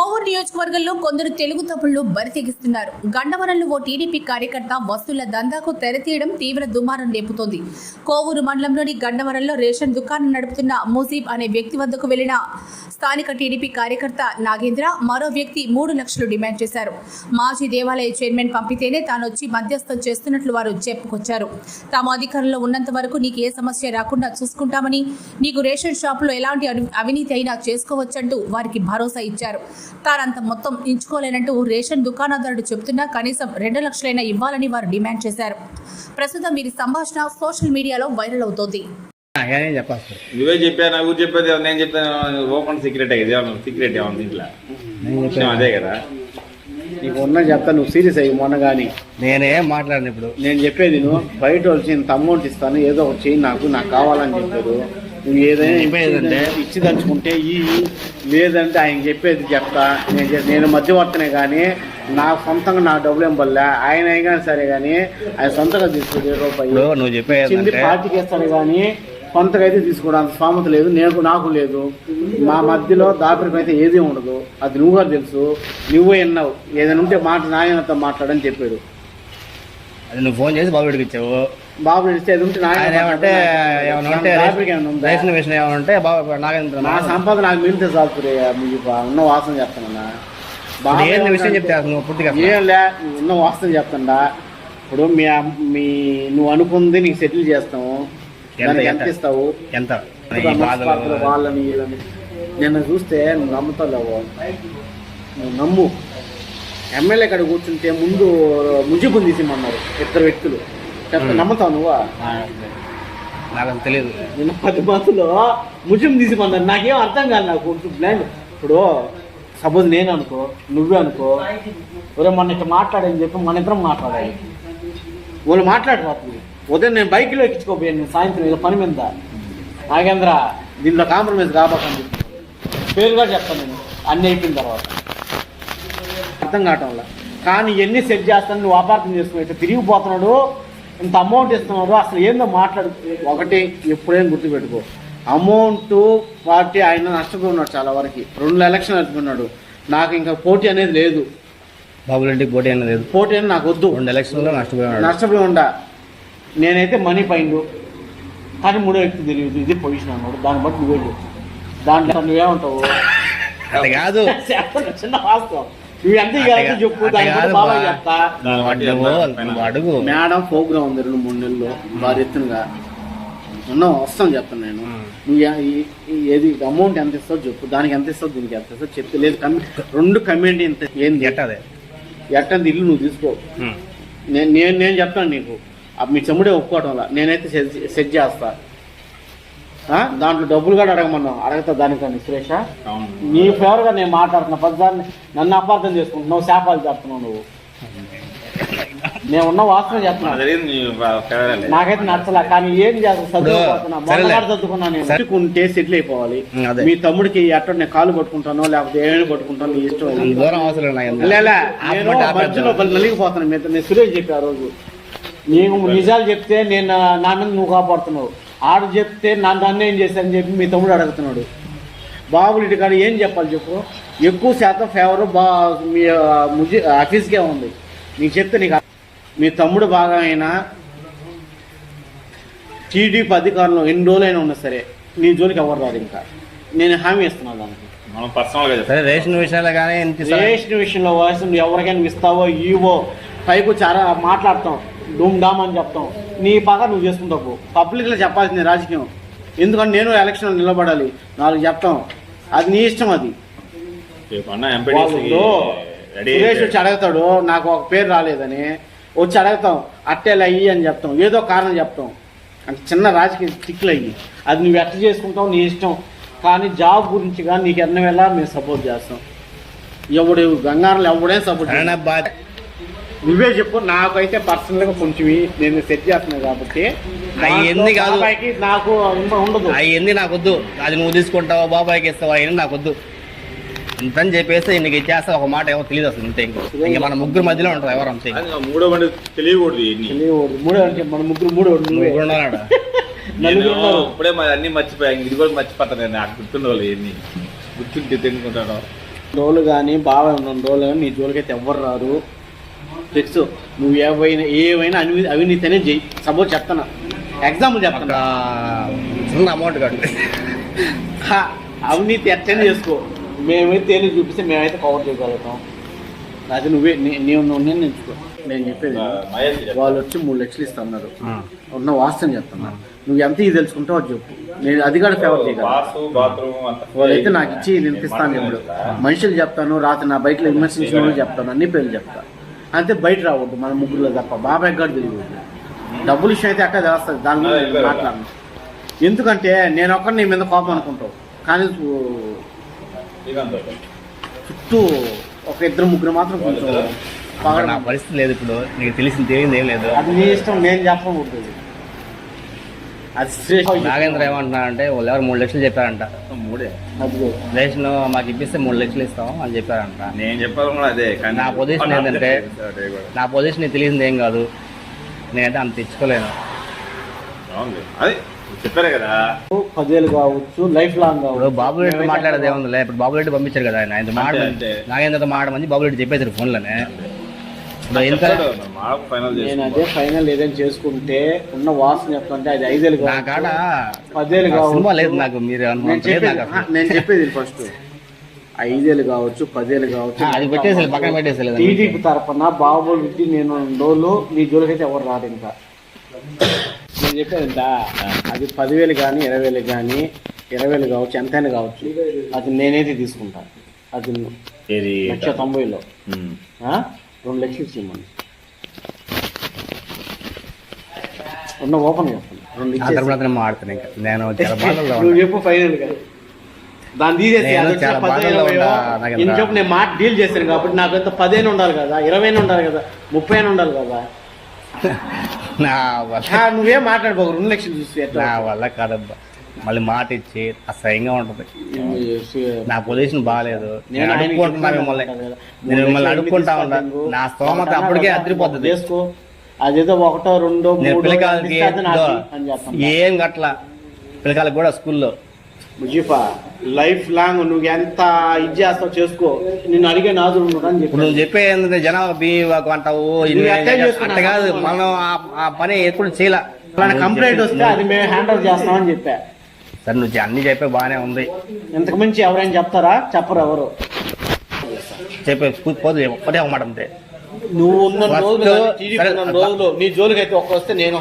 కోవూరు నియోజకవర్గంలో కొందరు తెలుగు తమ్ముళ్ళు బరితెగిస్తున్నారు గండవరంలో ఓ టీడీపీ కార్యకర్త వస్తువుల దందాకు తెరతీయడం తీవ్ర దుమారం రేపుతోంది. కోవూరు మండలంలోని గండవరంలో రేషన్ దుకాణం నడుపుతున్న ముజీబ్ అనే వ్యక్తి వద్దకు వెళ్ళిన స్థానిక టీడీపీ కార్యకర్త నాగేంద్ర మరో వ్యక్తి మూడు లక్షలు డిమాండ్ చేశారు. మాజీ దేవాలయ చైర్మన్ పంపితేనే తాను వచ్చి మధ్యస్థం చేస్తున్నట్లు వారు చెప్పుకొచ్చారు. తాము అధికారంలో ఉన్నంత వరకు నీకు ఏ సమస్య రాకుండా చూసుకుంటామని నీకు రేషన్ షాపులో ఎలాంటి అవినీతి అయినా చేసుకోవచ్చంటూ వారికి భరోసా ఇచ్చారు. తానంత మొత్తం ఇంచుకోలేనంటూ రేషన్ దుకాణదారుడు చెబుతున్నా కనీసం రెండు లక్షలైనా ఇవ్వాలని వారు డిమాండ్ చేశారు. ప్రస్తుతం వీరి సంభాషణ సోషల్ మీడియాలో వైరల్ అవుతోంది. నువ్వే చెప్పా నా ఊరు చెప్పేది నేను చెప్పాను ఓపెన్ సీక్రెట్ ఇది సీక్రెట్ ఏమన్నా దీంట్లో? చెప్పాను అదే కదా? నీకు ఉన్న చెప్తా నువ్వు సీరియస్ అయ్యి మొన్న కానీ నేనేం మాట్లాడిన ఇప్పుడు. నేను చెప్పేది నువ్వు బయట వచ్చి ఇంత అమౌంట్ ఇస్తాను ఏదో ఒకటి చేయి నాకు నాకు కావాలని చెప్పారు. ఏదైనా చెప్పేదంటే? ఇచ్చి- దలుచుకుంటే ఈ లేదంటే ఆయన చెప్పేది చెప్తా నేను నేను మధ్యవర్తనే కానీ నా సొంతంగా నా డబ్బులు ఏం పడలే ఆయన అయినా సరే కానీ ఆయన సొంతంగా తీసుకుంటే రూపాయి. నువ్వు చెప్పేది పార్టీకి ఇస్తాడు కానీ సొంతగా అయితే తీసుకోవడానికి స్థామత లేదు నేను నాకు లేదు. మా మధ్యలో దాపరికం అయితే ఏది ఉండదు. అది నువ్వు కూడా తెలుసు నువ్వే విన్నావు. ఏదైనా ఉంటే మాట నాయనతో మాట్లాడని చెప్పాడు. అది నువ్వు ఫోన్ చేసి బాబుడికి ఇచ్చావు బాబు ఇస్తే అది ఉంటే ఆయన నాయన ఏమంటే ఏమైనా ఉంటే? రేషన్ విషయం ఏమైనా ఉంటే బాబు నాగేంద్ర నా సంపాదన నాకు మిగిలితే చాలు. మీకు ఉన్న వాసన చెప్తానన్నా విషయం చెప్తే నువ్వు పూర్తిగా ఏం లే నువ్వు ఉన్న చెప్తాడా ఇప్పుడు మీ నువ్వు అనుకుంది నీకు సెటిల్ చేస్తాము ఎంత- ఇస్తావు? ఎంత? వాళ్ళని వీళ్ళని నిన్న చూస్తే నువ్వు నమ్ముతావు నువ్వు నమ్ము. ఎమ్మెల్యే కాడ కూర్చుంటే ముందు ముజిబుని తీసిమన్నారు ఇద్దరు వ్యక్తులు. చెప్తా నమ్ముతావు నువ్వా? నాకు తెలియదు నిన్న పది మందిలో ముజిబు తీసిమన్నారు నాకేం అర్థం కాదు నాకు. బ్లాండ్. ఇప్పుడు సపోజ్ నేను అనుకో నువ్వే అనుకో ఒరే మొన్న ఇట్లా మాట్లాడని చెప్పి మన ఇద్దరం మాట్లాడాలి. వాళ్ళు మాట్లాడరాదు ఉదయం నేను బైక్లో ఎక్కించుకోపోయాను. నేను సాయంత్రం ఏదో పని మీద. నాగేంద్ర దీంట్లో కాంప్రమైజ్ కాబోకండి పేరుగా చెప్తాను నేను. అన్ని అయిపోయిన తర్వాత. అర్థం కావటం వల్ల. కానీ ఎన్ని సెట్ చేస్తాను. నువ్వు అపార్థం చేసుకుని తిరిగిపోతున్నాడు. ఇంత అమౌంట్ ఇస్తున్నాడు అసలు ఏందో మాట్లాడు ఒకటి ఎప్పుడైనా గుర్తుపెట్టుకో. అమౌంట్ పార్టీ ఆయన నష్టపోతున్నాడు చాలా వరకు. రెండు ఎలక్షన్ నడుపుకున్నాడు. నాకు ఇంకా పోటీ అనేది లేదు. బాబుల ఇంటికి పోటీ అనేది లేదు. పోటీ అనేది నాకు వద్దు. రెండు ఎలక్షన్లో నష్టపోయాడు నష్టపోయి ఉండా. నేనైతే మనీ పైండు కానీ మూడో వ్యక్తి తెలియదు. ఇది పొజిషన్ అన్నాడు. దాన్ని బట్టి నువ్వే దాంట్లో నువ్వేమంటావు? అట్లా కాదు. చిన్న వాస్తవం. అడుగు. మేడం ప్రోగ్రామ్ ఉంది రెండు మూడు నెలల్లో భారీ ఎత్తునగా. ఉన్నాం వస్తాం చెప్తాను నేను. నువ్వు ఏది అమౌంట్ ఎంత ఇస్తావు చెప్పు. దానికి ఎంత ఇస్తావు దీనికి ఎంత ఇస్తావు చెప్తే లేదు కమి రెండు కమ్యూనిటీ ఎంత ఏంది? ఎట్టదే ఎట్టంది ఇల్లు నువ్వు తీసుకో. నేను నేను నేను చెప్తాను నీకు. మీ చెమ్ముడే ఒప్పుకోవటం వల్ల నేనైతే సెట్ సెట్ చేస్తా. ఆ? దాంట్లో డబ్బులు కూడా అడగమన్నావు. అడగతా దానికని సురేష. నీ ఫేవర్గా నేను మాట్లాడుతున్నా పదిసార్లు నన్ను అపార్థం చేసుకుంటున్నావు శాపాలు చెప్తున్నావు నువ్వు. నేను ఉన్న వాస్తవం చెప్తున్నా నాకు తెలియదు నీ ఫేవరే నాకైతే నచ్చలే కానీ ఏం చదువుకున్నా నేను. చదువుకుంటే సెటిల్ అయిపోవాలి. మీ తమ్ముడికి ఎట్ట నేను కాలు పట్టుకుంటానో లేకపోతే ఏమైనా పట్టుకుంటానో నీ ఇష్టం నేను. మధ్యలో నలిగిపోతాను సురేష్ చెప్పి ఆ రోజు. నీకు నిజాలు చెప్తే నేను నా మీద నువ్వు కాపాడుతున్నావు. ఆడు చెప్తే నా నన్ను ఏం చేశానని చెప్పి మీ తమ్ముడు అడుగుతున్నాడు. బాబులు ఇటు కాడ ఏం చెప్పాలి చెప్పు? ఎక్కువ శాతం ఫేవర్ బా మీ ముజి ఆఫీస్కే ఉంది. నీకు చెప్తే నీకు. మీ తమ్ముడు బాగా అయినా టీడీపీ అధికారంలో ఎన్ని రోజులైనా ఉన్నా సరే నీ జోలికి ఎవరు రాదు ఇంకా. నేను హామీ ఇస్తున్నాను దానికి. మనం పర్సనల్గా చెప్తాం. సరే రేషన్ విషయాలు కానీ రేషన్ విషయంలో వాయిస్ నువ్వు ఎవరికైనా ఇస్తావో ఈవో పైకి చాలా మాట్లాడతాం డూమ్ డామ్ అని చెప్తాం. నీ పగ నువ్వు చేసుకుంటావు పబ్లిక్లో చెప్పాల్సింది రాజకీయం. ఎందుకంటే నేను ఎలక్షన్లో నిలబడాలి. నాలుగు చెప్తాం. అది నీ ఇష్టం అది. సురేష్ వచ్చి అడుగుతాడు నాకు ఒక పేరు రాలేదని. వచ్చి అడుగుతాం అట్టేలు అయ్యి అని చెప్తాం. ఏదో కారణం చెప్తాం. అంటే చిన్న రాజకీయ చిక్కులు అయ్యి. అది నువ్వు ఎట్ట చేసుకుంటావు నీ ఇష్టం. కానీ జాబ్ గురించి కానీ నీకు ఎన్న వేళ మేము సపోర్ట్ చేస్తాం. ఎవడు గంగారంలో ఎవడే సపోర్ట్ నువ్వే చెప్పు నాకైతే పర్సనల్గా కొంచెం నేను సెట్ చేస్తున్నాను కాబట్టి. అయ్యింది కాదు. బాబాయ్కి నాకు ఉండ- ఉండదు. అవన్నీ నాకు వద్దు అది నువ్వు తీసుకుంటావా బాబాయ్కి ఇస్తావా అవన్నీ నాకు వద్దు ఇంతని చెప్పేసి నీకు ఇచ్చేస్తా ఒక మాట ఏమో తెలియదు అసలు ఇంతే ఇంకో. మన ముగ్గురు మధ్యలో ఉంటారు ఎవరు అంతే మూడో బండి తెలియకూడదు తెలియదు. మూడో అంటే మన ముగ్గురు మూడో ముగ్గురు ఉన్నాడు. ఇప్పుడే మరి అన్ని మర్చిపోయాను ఇది కూడా మర్చిపోతాను నాకు గుర్తుండవాలి ఇవన్నీ గుర్తుంటే తెలుసుకుంటాను రోజులు కానీ బాగా ఉన్న రోజులు కానీ నీ జోలికైతే ఎవ్వరు రారు. ఫిక్స్ నువ్వు ఏవైనా ఏవైనా అవి అవినీతి అనేది చెయ్యి సపోజ్ చెప్తాను ఎగ్జాంపుల్ చెప్తాను చిన్న అమౌంట్ కాదు. హా, అవినీతి ఎట్టని చేసుకో. మేమైతే తేలి చూపిస్తే మేమైతే కవర్ చేయగలుగుతాం. అది నువ్వే నీ- నీవు నువ్వు నేను ఎంచుకో నేను చెప్పేది. వాళ్ళు వచ్చి మూడు లక్షలు ఇస్తున్నారు. ఉన్న వాస్తవం చెప్తున్నా. నువ్వు ఎంత ఇది తెలుసుకుంటావు అది చెప్పు. నేను అది కూడా ఫేవర్ చేయగలను. వాళ్ళైతే నాకు ఇచ్చి వినిపిస్తాను ఇప్పుడు. మనుషులు చెప్తాను రాత్రి నా బయటలో విమర్శించిన చెప్తాను అన్ని పేర్లు చెప్తా. అంతే బయట రావద్దు మన ముగ్గురులో తప్ప. బాబాయ్ గారు తెలియదు. డబ్బుల విషయం అయితే అక్కడ తెలుస్తుంది దాని మీద నేను మాట్లాడను. ఎందుకంటే నేను ఒక్కడిని నీ మీద కోపం అనుకుంటావు. కానీ. చుట్టూ ఒక ఇద్దరు ముగ్గురు మాత్రం కొంచెం పరిస్థితి లేదు ఇప్పుడు. నీకు తెలిసింది తెలియదు ఏం లేదు. అది నీ ఇష్టం నేను చెప్పకూడదు. నాగేంద్ర ఏమంటున్నా అంటే వాళ్ళు ఎవరు మూడు లక్షలు చెప్పారంట. మూడే. రేషన్ మాకు ఇప్పిస్తే మూడు లక్షలు ఇస్తాం అని చెప్పారంట. నేను చెప్పాలి కూడా అదే కానీ నా పొజిషన్ ఏంటంటే. నా పొజిషన్ తెలిసింది ఏం కాదు. నేనైతే అంత తెచ్చుకోలేను చెప్పారే కదా. పదేళ్ళు కావచ్చు లైఫ్ లాంగ్ ఇప్పుడు కావచ్చు బాబు రెడ్డి మాట్లాడేది ఏముందిలే ఇప్పుడు బాబు రెడ్డి పంపించారు కదా ఆయన. ఆయన మాట. నాగేంద్రతో మాట మంది బాబు రెడ్డి చెప్పేశారు ఫోన్లోనే. నేను అదే ఫైనల్ ఏదైనా చేసుకుంటే ఉన్న వాసన చెప్తుంటే అది ఐదేళ్ళు పదేళ్ళు కావచ్చు లేదు నాకు మీరు నేను అనుమానం లేదు చెప్పేది ఫస్ట్ ఐదేళ్ళు కావచ్చు పదేళ్ళు కావచ్చు. అది పెట్టేసి పక్కన పెట్టేసి టీడీపీ తరఫున బాబులు పెట్టి నేను రోజులు నీ జోలికైతే ఎవరు రాదు ఇంకా? నేను చెప్పేది అది పదివేలు కానీ ఇరవై వేలు కానీ ఇరవై వేలు కావచ్చు ఎంతైనా కావచ్చు. అది నేనైతే తీసుకుంటాను అది లక్ష తొంభైలో? రెండు లక్షలు ఇచ్చేయమని. ఉన్న ఓపెన్ చెప్పండి రెండు ఇచ్చేసి. ఇంకా. నేను చాలా బాధల్లో నువ్వు. చెప్పు దాన్ని తీసేసి అది వచ్చిన ఇన్ని చెప్పు నేను మాట డీల్ చేశాను కాబట్టి నాకు ఎంత పదిహేను ఉండాలి కదా ఇరవై ఉండాలి కదా ముప్పై ఉండాలి కదా. నా వల్ల ఆ, నువ్వేం మాట్లాడుకో రెండు లక్షలు చూసి నా వల్ల కాదబ్బా. మళ్ళీ మాట ఇచ్చి అసహ్యంగా ఉంటుంది. నా పొజిషన్ బాగాలేదు నేను అడుక్కుంటున్నా మిమ్మల్ని. నేను మిమ్మల్ని అడుక్కుంటా ఎందుకు నా స్తోమత అప్పటికే అదిరిపోతుంది అదేదో ఒకటో రెండో నేను పిల్లకాయలకి ఏం గట్ల పిల్లకాయలకు కూడా స్కూల్లో. ముజీఫా లైఫ్ లాంగ్ నువ్వు ఎంత ఇది చేస్తావు చేసుకో. నిన్ను అడిగే నాదుడు అని నువ్వు చెప్పి చెప్పే ఏంటంటే జనాభా బీవాకు అంటావు అట్టే కాదు. మనం ఆ- ఆ పని ఎప్పుడు చేయలే. కంప్లైంట్ వస్తే అది మేము హ్యాండిల్ చేస్తామని చెప్పా. సరే నువ్వు అన్ని చెప్పే బాగానే ఉంది. ఇంతకు మించి ఎవరైనా చెప్తారా? చెప్పరు ఎవరు. చెప్పే పోదు ఒక్కటే ఒక మాట అంతే. నువ్వు ఉన్న రోజులు టీడీపీ ఉన్న. రోజులు నీ జోలికి అయితే ఒక్క వస్తే నేను